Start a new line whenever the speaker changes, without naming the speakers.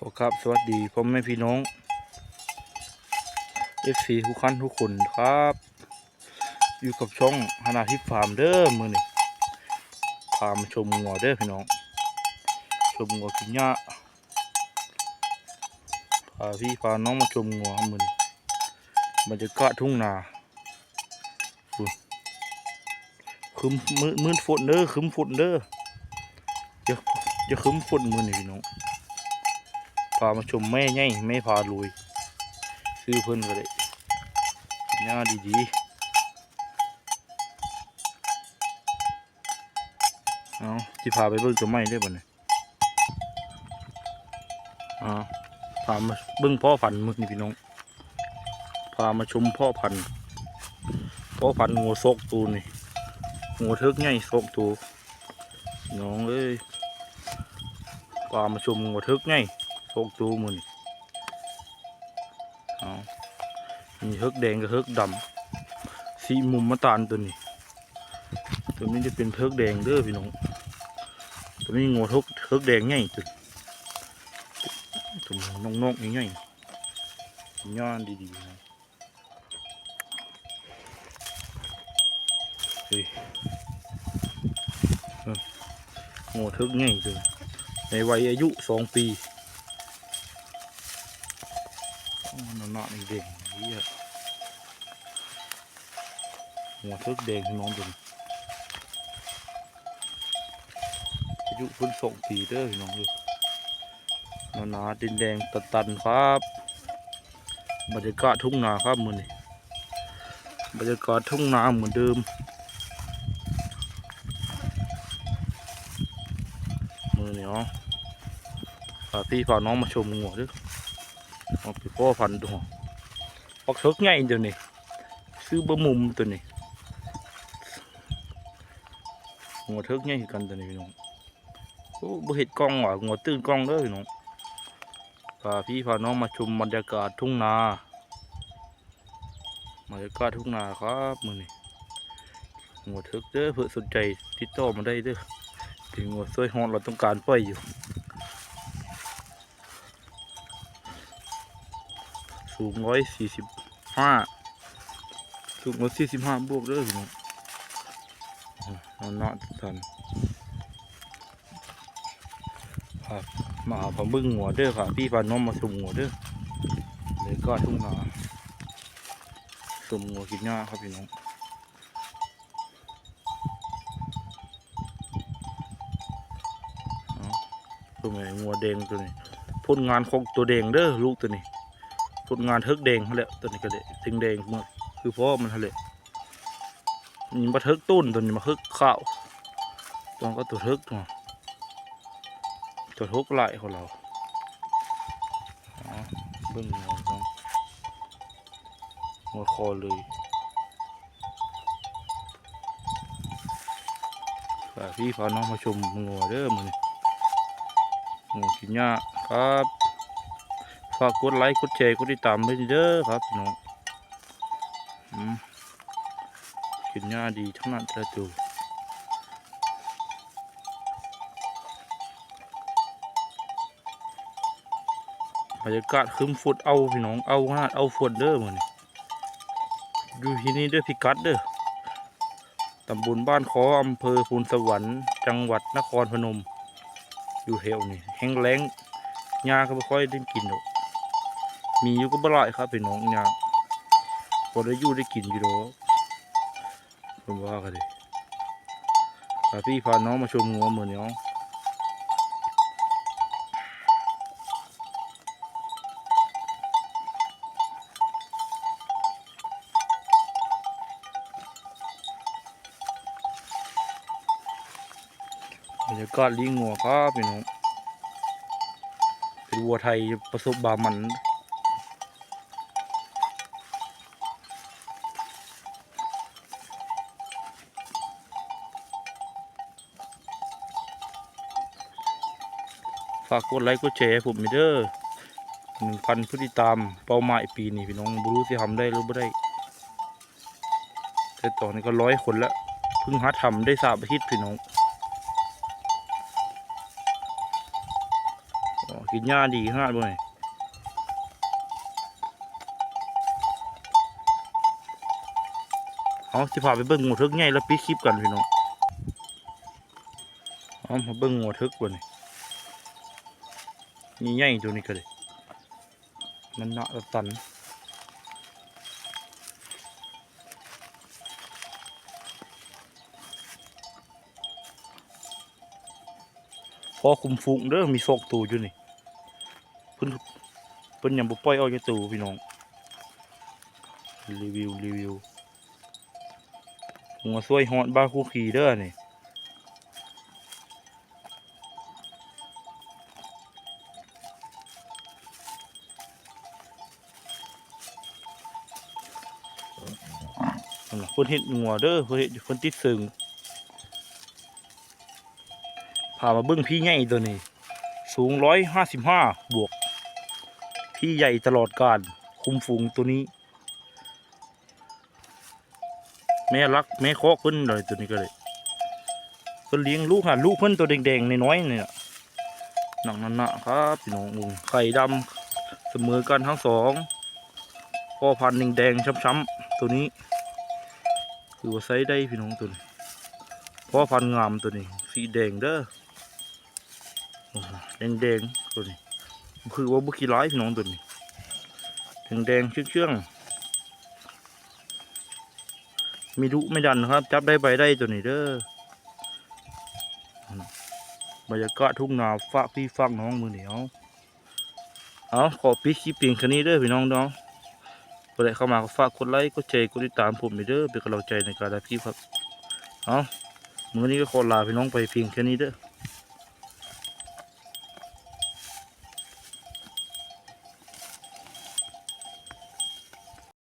ขอครับสวัสดีพ่อแม่พี่น้องเอฟซีทุกขั้นทุกคนครับ อยู่กับช่องฮานาทิพฟาร์มเด้อมือนี่พามาชมงัวเด้อพี่น้อง ชมงัวกินหญ้าพาพี่พาน้องมาชมงัวมือนี่บรรยากาศทุ่งนาคึมมืดมืดฝนเด้อคึมฝนเด้ออย่าอย่าคึมฝนมือนี่พี่น้อง พามาชมแม่ใหญ่แม่พาลุยซื้อเพิ่นก็ได้หน้าดีๆเอาที่พาไปเบิ่งตัวไม้ได้บ่เนี่ยเอาพามาเบิ่งพ่อพันธุ์มึกนี่พี่น้อง พามาชมพ่อพันธุ์พ่อพันธุ์งูโซกตูนี่งูเทิกใหญ่โซกตูน้องเอ้ยพามาชมงูเทิกใหญ่ โชคตูมือนี่เอามีเฮกแดงกับเฮกดำสีมุมมะตาลตัวนี้ ตัวนี้จะเป็นเฮกแดงเด้อพี่น้อง ตัวนี้งูเฮิกเฮกแดงใหญ่ตัวตัวน้องนกๆใหญ่ๆย่านดีๆนะเฮ้ยเอองูเฮิกใหญ่ตัวในวัยอายุสองปี โอ้นอนนอนเด็กๆเหี้ยหัวทึกแดงที่น้องเป็นอายุเพิ่นสองปีเด้อพี่น้องเลยนานาดินแดงตันตันครับบรรยากาศทุ่งนาครับมือนี่บรรยากาศทุ่งนาเหมือนเดิมมือนี่เนาะพาพี่พาน้องมาชมงัวเด้วย เอาไปพ่อพันธุ์ตัวออกเทิกงเดี๋ยวนี้ซื้อบะมุมตัวนี้หัวเทิกงคือกันตัวนี้พี่น้องโอ้บ่เห็ดกล้องว่ะหัวตื่นกล้องเด้อพี่น้องพาพี่พาน้องมาชมบรรยากาศทุ่งนาบรรยากาศทุ่งนาครับมือนี้หัวเทิกเด้อเพื่อสนใจติดต่อมาได้เด้อถึงหัวซวยฮอนเราต้องการปล่อยอยู่ สูงร้อยสี่สิบห้าสูงร้อยสี่สิบห้าบวกเด้อพี่น้องเอาเนาะทันครับมาหาผมบึ้งหัวเด้อค่ะพี่พาน้องมาสุ่มหัวเด้อเลยก็ทุ่งนาสุ่มหัวกินหญ้าครับพี่น้องเอาตัวไหนงัวแดงตัวนี้พ่นงานของตัวแดงเด้อลูกตัวนี้ ผลงานเทิกแดงเขาแหละตัวนี้ก็เลยแดงแดงมาคือเพราะมันเขาแหละนี่มาเทิกต้นตัวนี้มาเทิกข้าวตัวก็ตัวเทิกตัวตัวเทิกไหลของเราเบิ้งหัวต้องหัวคอเลยฝากพี่พาน้องมาชมงัวเด้อมันงัวกินหญ้าครับ ฝากกดไลค์กดแชร์กดติดตามไปเด้อครับพี่น้องกินหญ้าดีทั้งนั้นแต่ตัวบรรยากาศคืมฝนเอาพี่น้องเอาขนาดเอาฝนเด้อมันอยู่ที่นี่เด้อพิกัดเด้อตำบลบ้านคออำเภอพูนสวรรค์ จังหวัดนครพนม อยู่แถวนี้แห้งแล้งหญ้าก็ไม่ค่อยได้กินหรอก มีอยู่ก็บ่หลายครับพี่น้องเนี่ยพอได้อยู่ได้กินอยู่ดอกผมว่ากันเลยพาพี่พาน้องมาชมงัวเหมือนน้องบรรยากาศลี้งงัวครับพี่น้องเป็นวัวไทยประสบบามัน ฝากกดไลค์กดแชร์ให้ผมมีเด้อหนึ่งพันผู้ติดตามเป้าหมายปีนี้พี่น้องบรู้สิทำได้หรือไม่ได้ แต่ตอนนี้ก็ร้อยคนล้วเพิ่งหาทำได้สามอาทิตย์พี่น้องกินหญ้าดีขนาดบ่ไงเอาสิพาไปเบิ่งงูทึกใหญ่แล้วปิดคลิปกันพี่น้องเอามาเบิ่งงูทึกบ่นี่ นี่ใหญ่ตัวนี้ก็เลยมันหนาตะตันพอคุมฟุ้งเด้อมีซอกตูอยู่นี่เพิ่นเพิ่นยังบ่ปล่อยออกจากตูพี่น้องรีวิวรีวิวหัวซวยฮอดบ้าคู่ขี่เด้อนี่ นั่นล่ะเพิ่นเฮ็ดงัวเด้อเพิ่นเฮ็ดเพิ่นติดซึ่งพามาเบิ้งพี่ใหญ่ตัวนี้ สูงร้อยห้าสิบห้าบวก พี่ใหญ่ตลอดการคุมฝูงตัวนี้ แม่รักแม่คอกเพิ่นเลยตัวนี้ก็เลยเพิ่นเลี้ยงลูกหาลูกเพิ่นตัวแดงๆในน้อยเนี่ยหนังนันนะครับพี่น้องอุ้งไข่ดำเสมอกันทั้งสองพ่อพันธุ์แดงๆช้ำๆตัวนี้ คือว่าไซส์ได้พี่น้องตัวนี้พ่อพันงามตัวนี้ สีแดงเด้อแดงแดงตัวนี้คือว่าบุกีร้ายพี่น้องตัวนี้แดงแดงๆเชื่องมีดุไม่ดันครับ จับได้ไปได้ตัวนี้เด้อบรรยากาศทุ่งนาฝากพี่ฝากน้องมือเหนียวเอาขอปิดคลิปเพียงแค่นี้เด้อพี่น้องน้อง ก็ได้เข้ามาก็ฝากกดไลค์กดแชร์กดติดตามผมไปเด้อเป็นกำลังใจในการรับคลิปครับ เอามือนี้ก็ขอลาพี่น้องไปเพียงแค่นี้เด้อ